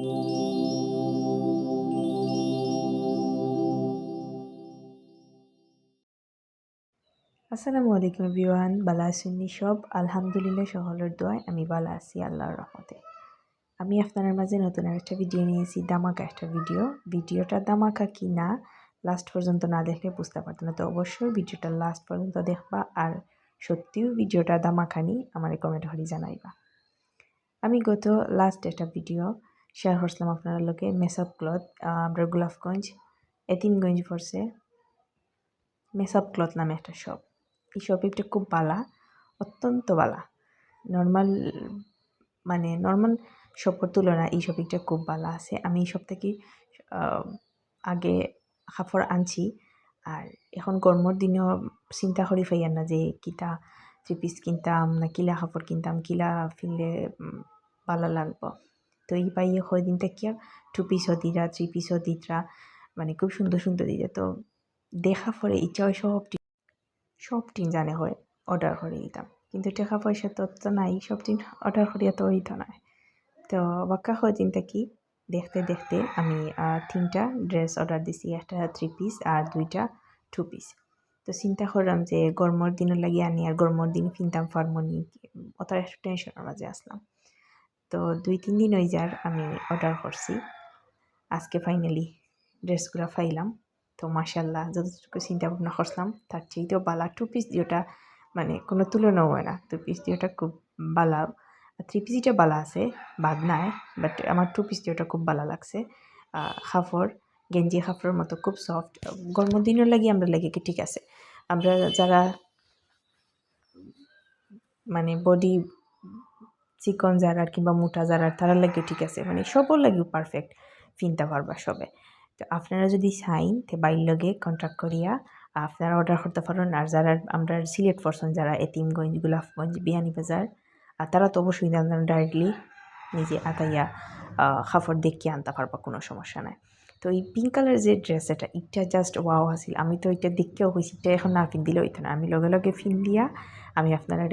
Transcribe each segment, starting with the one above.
আসসালামু আলাইকুম এভরিওয়ান বালা আছেননি সব? আলহামদুলিল্লাহ সকলের দোয়ায় আমি বালা আছি, আল্লাহর রহমতে। আমি আপনার মাঝে নতুন একটা ভিডিও নিয়েছি দামাকা একটা ভিডিও। ভিডিওটা দামাকা কি না লাস্ট পর্যন্ত না দেখলে বুঝতে পারতো না, তো অবশ্যই ভিডিওটা লাস্ট পর্যন্ত দেখবা। আর সত্যিও ভিডিওটা দামাখানি আমার কমেন্ট হরি জানাইবা। আমি গত লাস্ট একটা ভিডিও শেয়ার করছিলাম আপনার লোকে, মেসআপ ক্লথ আমরা গোলাপগঞ্জ এতিমগঞ্জ পড়ছে মেসআপ ক্লথ নামে একটা শপ এই শপিংটা খুব বালা, অত্যন্ত বালা। নর্মাল মানে নর্মাল শপের তুলনায় এই শপিংটা খুব বালা আছে। আমি এই সব থেকে আগে কাপড় আনছি। আর এখন গরমের দিনেও চিন্তা করি ফাইয়ার না যে কিতা থ্রি পিস কিনতাম না কিলা কাপড় কিনতাম, কিলা ফিনলে ভালো লাগবো। তো এই পাইয়ে হয় দিনটা কি টু পিসও দিরা থ্রি পিসও দিতরা মানে খুব সুন্দর সুন্দর দিতে তো দেখা পরে ইচ্ছা হয় সব সব টিন জানে হয় অর্ডার করে দিতাম। কিন্তু টাকা পয়সা তো তো নাই, সব টিন অর্ডার করিয়া তো হইতো না তো বাক্কা হয় দিনটা কি? দেখতে দেখতে আমি তিনটা ড্রেস অর্ডার দিছি, একটা থ্রি পিস আর দুইটা টু পিস তো চিন্তা করলাম যে গরমের দিনও লাগি আনি আর গরমের দিন কিনতাম ফার্মনি অত একটা টেনশনের মাঝে আসলাম। তো দুই, তিন দিন ওই যার আমি অর্ডার করছি। আজকে ফাইনালি ড্রেসগুলো ফাইলাম। তো মাসাল্লাহ যতটুকু চিন্তা ভাবনা করছিলাম, তার চেয়েতেও বালা। টু পিস দিওটা মানে কোনো তুলনাও হয় না। টু পিস দিওটা খুব বালা। থ্রি পিসিটা বালা আছে, বাদ নাই বাট আমার টু পিস দিওটা খুব বালা লাগছে। খাফর গেঞ্জি খাফরের মতো খুব সফট গরমের দিনের লাগি আমরা লাগে কি ঠিক আছে। আমরা যারা মানে বডি চিকন যারা কিংবা মোটা যারা তারা লাগে ঠিক আছে। মানে সবর লাগেও পারফেক্ট ফিনতে পারবা সবে। তো আপনারা যদি চাইন তে বাইর লগে কন্ট্যাক্ট করিয়া আপনারা অর্ডার করতে পারেন। আর যারা আমরা সিলেক্ট পারসন যারা এতিমগঞ্জ, গোলাপগঞ্জ, বিয়ানীবাজার আর তারা তো অবশ্যই ডাইরেক্টলি নিজে আতাইয়া খাফর দেখিয়ে আনতে পারবা, কোনো সমস্যা নাই। তো এই পিঙ্ক কালার যে ড্রেস এটা ইটা জাস্ট ওয়াও আসিল আমি তো এটা দেখতেও হয়েছি এটা এখন না ফিন দিলে হইতো না। আমি লগে লগে ফিন দিয়া আমি আপনারা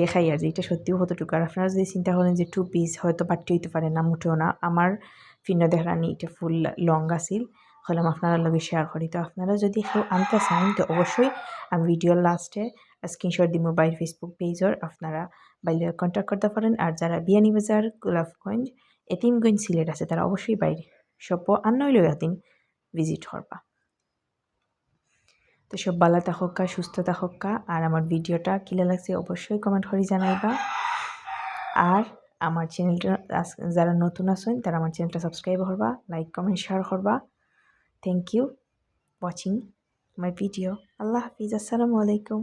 দেখাই আর যে, এটা সত্যিও কতটুকু? আর আপনারা যদি চিন্তা করেন যে টু পিস হয়তো পার্টি হইতে পারে না মুঠেও না। আমার ফিনা দেহরানি এটা ফুল লং আছিল। হলাম আপনারা লগে শেয়ার করি। তো আপনারা যদি কেউ আনতে চান, তো অবশ্যই আমি ভিডিওর লাস্টে স্ক্রিনশট দিব বাইর ফেসবুক পেজর আপনারা বাইরে কন্ট্যাক্ট করতে পারেন। আর যারা বিয়ানীবাজার গোলাপগঞ্জ, এতিমগঞ্জ সিলেট আছে, তারা অবশ্যই বাইরে সব আন্নইলেও এতিম ভিজিট করবা। তো সব বালা থাকা সুস্থ থাকা আর আমার ভিডিওটা কিলা লাগছে অবশ্যই কমেন্ট করে জানাইবা। আর আমার চ্যানেলটা যারা নতুন আছেন, তারা আমার চ্যানেলটা সাবস্ক্রাইব করবা লাইক কমেন্ট শেয়ার করবা। Thank you watching my video আল্লাহ হাফিজ, আসসালামু আলাইকুম।